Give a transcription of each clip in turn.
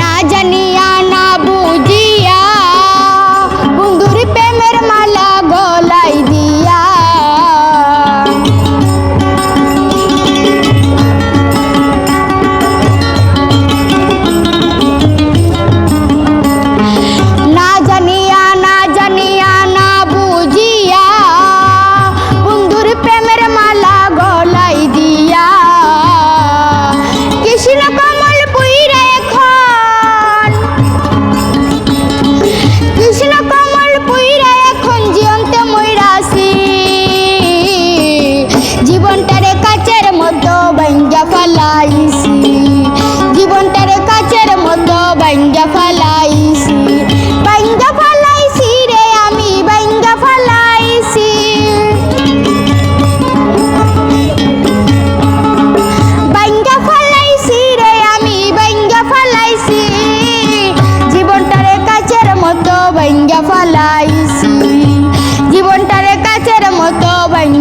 না জানিয়া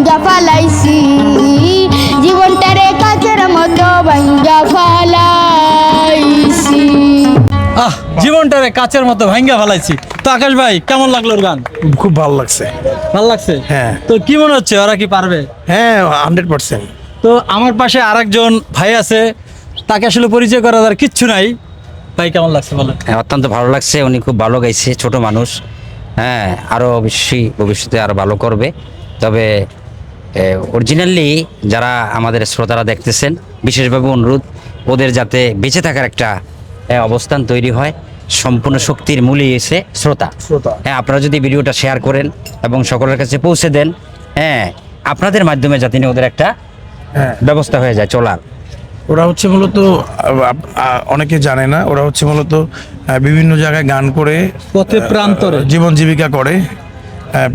বাইঙ্গা ফালাইছি। জীবনটারে কাচের মতো বাইঙ্গা ফালাইছি। আহ জীবনটারে কাচের মতো ভাঙ্গা ফেলাইছি। তো আকাশ ভাই কেমন লাগল ওর গান? খুব ভালো লাগছে। ভালো লাগছে? হ্যাঁ। তো কি মনে হচ্ছে ওরা কি পারবে? হ্যাঁ হান্ড্রেড পার্সেন্ট তো আমার পাশে আরেকজন ভাই আছে তাকে আসলে পরিচয় করার আর কিচ্ছু নাই। ভাই কেমন লাগছে বলেন? হ্যাঁ, অত্যন্ত ভালো লাগছে উনি খুব ভালো গাইছে ছোট মানুষ। হ্যাঁ আরও অবশ্যই ভবিষ্যতে আরও ভালো করবে। তবে অরিজিনালি যারা আমাদের শ্রোতারা দেখতেছেন বিশেষভাবে অনুরোধ ওদের যাতে বেঁচে থাকার একটা অবস্থান তৈরি হয় সম্পূর্ণ শক্তির মূলই এসে শ্রোতা শ্রোতা। হ্যাঁ আপনারা যদি ভিডিওটা শেয়ার করেন এবং সকলের কাছে পৌঁছে দেন হ্যাঁ আপনাদের মাধ্যমে যাতে নিয়ে ওদের একটা হ্যাঁ ব্যবস্থা হয়ে যায় চলার ওরা হচ্ছে মূলত অনেকে জানে না ওরা হচ্ছে মূলত বিভিন্ন জায়গায় গান করে পথে প্রান্তরে। জীবন জীবিকা করে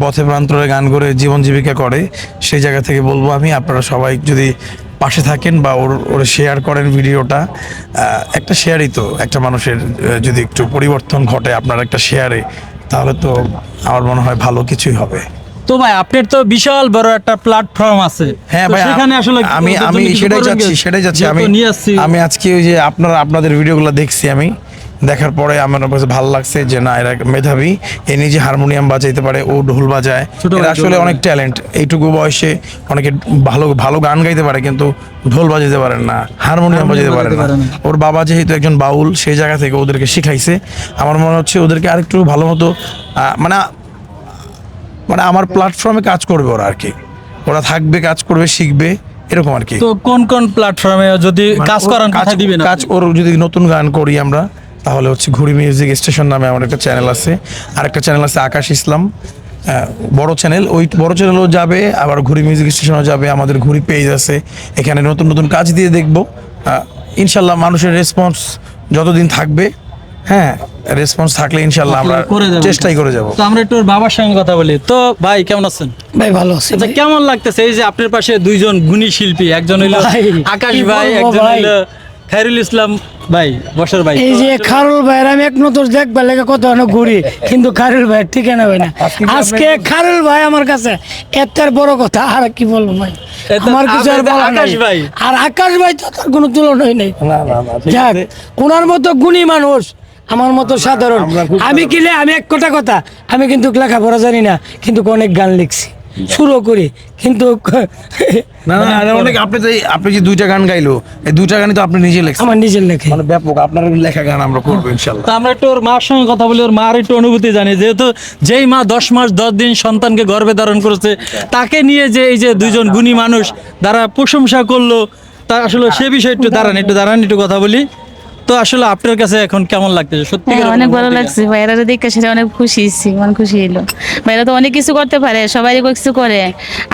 পথে প্রান্তরে গান করে জীবন জীবিকা করে সেই জায়গা থেকে বলব আমি আপনারা সবাই যদি পাশে থাকেন বা ওর ওর শেয়ার করেন ভিডিওটা একটা শেয়ারই তো একটা মানুষের যদি একটু পরিবর্তন ঘটে আপনার একটা শেয়ারে তাহলে তো আমার মনে হয় ভালো কিছুই হবে। তো ভাই আপনার তো বিশাল বড় একটা প্ল্যাটফর্ম আছে। হ্যাঁ ভাই সেখানে আসলে আমি আমি সেটাই যাচ্ছি সেটাই যাচ্ছি আমি আমি আজকে ওই যে আপনারা আপনাদের ভিডিওগুলো দেখছি আমি। দেখার পরে আমার কাছে ভালো লাগছে যে না এরা মেধাবী এ নিজে হারমোনিয়াম বাজাইতে পারে ও ঢোল বাজায়। এরা আসলে অনেক ট্যালেন্ট। এইটুকু বয়সে অনেকে ভালো ভালো গান গাইতে পারে কিন্তু ঢোল বাজাতে পারেন না হারমোনিয়াম বাজাতে পারে না। ওর বাবা যেহেতু একজন বাউল সেই জায়গা থেকে ওদেরকে শিখাইছে। আমার মনে হচ্ছে ওদেরকে আরেকটু ভালো মতো মানে মানে আমার প্ল্যাটফর্মে কাজ করবে ওরা আর কি। ওরা থাকবে কাজ করবে শিখবে এরকম আর কি। তো কোন কোন প্ল্যাটফর্মে যদি মানে কাজ করান কাজ কথা দিবেন কাজ ওর যদি নতুন গান করি আমরা তাহলে হচ্ছে ঘুরি মিউজিক স্টেশন নামে আমার একটা চ্যানেল আছে। আর একটা চ্যানেল আছে আকাশ ইসলাম। বড় চ্যানেল ওই বড় চ্যানেলও যাবে আবার ঘুরি মিউজিক স্টেশনও যাবে আমাদের ঘুরি পেজ আছে। এখানে নতুন নতুন কাজ দিয়ে দেখব। ইনশাল্লাহ মানুষের রেসপন্স যতদিন থাকবে হ্যাঁ রেসপন্স থাকলে ইনশাল্লাহ আমরা। চেষ্টাই করে যাব। তো আমরা একটু বাবার সঙ্গে কথা বলি। তো ভাই কেমন আছেন? ভাই ভালো আছে আচ্ছা কেমন লাগতেছে? এই যে আপনার পাশে দুইজন গুণী শিল্পী একজন হইল আকাশ ভাই একজন? হইল খায়রুল ইসলাম ভাই বসর ভাই। এই যে খারুল ভাইয়ের আমি এক নতুন দেখবার লেগে কত অনেক ঘুরি কিন্তু খারুল ভাই ঠিকানা হয় না। আজকে খারুল ভাই আমার কাছে এত বড় কথা আর কি বলব ভাই? আমার কিছু আর নাই। আর আকাশ ভাই তো তার কোনো তুলনাই নেই। না না না যাক ওনার মতো গুণী মানুষ আমার মতো সাধারণ। আমি কিলে আমি এক কথা কথা আমি কিন্তু লেখাপড়া জানি না কিন্তু অনেক গান লিখছি। শুরু করি। কিন্তু না না না, অনেক আপনি তো আপনি যে দুইটা গান গাইলো এই দুইটা গানই তো আপনি নিজে লেখছেন। আমার নিজের লেখে। মানে ব্যাপক আপনার লেখা গান আমরা করব ইনশাল্লাহ। তো আমরা একটু ওর মার সঙ্গে কথা বলি ওর মার একটু অনুভূতি জানি। যেহেতু যেই মা দশ মাস দশ দিন সন্তানকে গর্ভে ধারণ করেছে তাকে নিয়ে যে এই যে দুইজন গুণী মানুষ যারা প্রশংসা করল তা আসলে সে বিষয়ে একটু দাঁড়ান একটু দাঁড়ান একটু কথা বলি। তো আসলে আপনার কাছে এখন কেমন লাগতেছে? সত্যি হ্যাঁ অনেক ভালো লাগছে। ভাইয়ারা দেখে সেটা অনেক খুশি হয়েছি মন খুশি হইল। ভাইরা তো অনেক কিছু করতে পারে সবাই কিছু করে।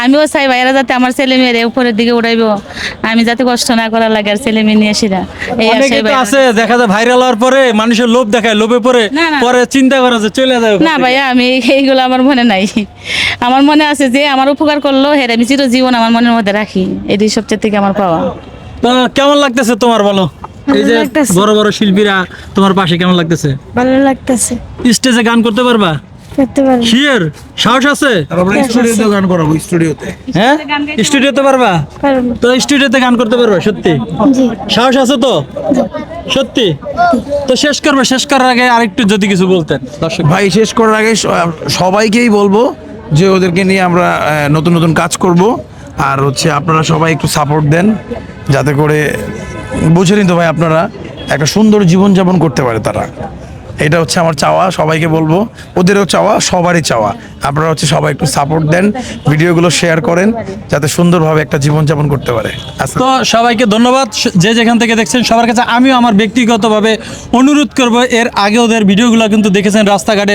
আমিও চাই ভাইয়ারা যাতে আমার ছেলে মেয়েরে উপরের দিকে উঠাইবো আমি যাতে কষ্ট না করা লাগে আর ছেলে মেয়ে নিয়ে সেটা আছে দেখা যায় ভাইরাল হওয়ার পরে মানুষের লোভ দেখায় লোভে পরে। পরে চিন্তা করা যে চলে যায় ওখান না ভাইয়া আমি এইগুলো আমার মনে নাই। আমার মনে আছে যে আমার উপকার করল হের আমি চিরজীবন আমার মনের মধ্যে রাখি। এটি সবচেয়ে থেকে আমার পাওয়া। কেমন লাগতেছে তোমার বলো? এই যে বড় বড় শিল্পীরা তোমার পাশে কেমন লাগতেছে? ভালো লাগতেছে। স্টেজে গান করতে পারবা? করতে পারব। শিয়ার সাহস আছে? আমরা স্টুডিওতে গান করাবো স্টুডিওতে হ্যাঁ? স্টুডিওতে পারবা? তো স্টুডিওতে গান করতে পারবা সত্যি? জি। সাহস আছে তো? সত্যি? তো শেষ করব শেষ করার আগে আরেকটু যদি কিছু বলতেন দর্শক। ভাই শেষ করার আগে সবাইকেই বলব যে ওদেরকে নিয়ে আমরা আহ, নতুন নতুন কাজ করব। আর হচ্ছে আপনারা সবাই একটু সাপোর্ট দেন যাতে করে বুঝেনি তো ভাই আপনারা, একটা সুন্দর জীবনযাপন করতে পারে তারা। এটা হচ্ছে আমার চাওয়া, সবাইকে বলব, ওদেরও চাওয়া, সবারই চাওয়া। আপনারা হচ্ছে সবাই একটু সাপোর্ট দেন, ভিডিওগুলো শেয়ার করেন, যাতে সুন্দরভাবে একটা জীবনযাপন করতে পারে। তো সবাইকে ধন্যবাদ, যে যেখান থেকে দেখছেন, সবার কাছে আমিও আমার ব্যক্তিগতভাবে অনুরোধ করব, এর আগে ওদের ভিডিওগুলো কিন্তু দেখেছেন, রাস্তাঘাটে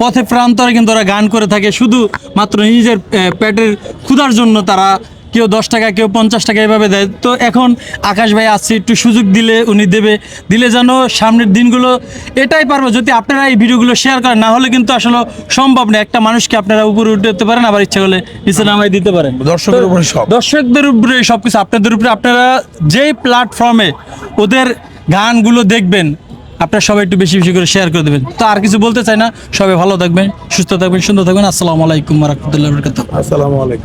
পথে প্রান্তরে কিন্তু ওরা গান করে থাকে শুধু মাত্র নিজের পেটের ক্ষুধার জন্য তারা কেউ দশ টাকা কেউ পঞ্চাশ টাকা এভাবে দেয়। তো এখন আকাশ ভাই আসছে একটু সুযোগ দিলে উনি দেবে। দিলে যেন সামনের দিনগুলো এটাই পারব যদি আপনারা এই ভিডিওগুলো শেয়ার করেন না হলে কিন্তু আসলে সম্ভব না। একটা মানুষকে আপনারা উপরে উঠতে পারেন আবার ইচ্ছা করলে নিচে নামাই দিতে পারেন। দর্শকের উপরে সব। দর্শকদের উপরে সবকিছু। আপনাদের উপরে আপনারা যেই প্ল্যাটফর্মে ওদের গানগুলো দেখবেন আপনারা সবাই একটু বেশি বেশি করে শেয়ার করে দেবেন। তো আর কিছু বলতে চাই না। সবাই ভালো থাকবেন সুস্থ থাকবেন সুন্দর থাকবেন। আসসালামু আলাইকুম রহমতুল্লাহ বরকাত আসসালামু আলাইকুম।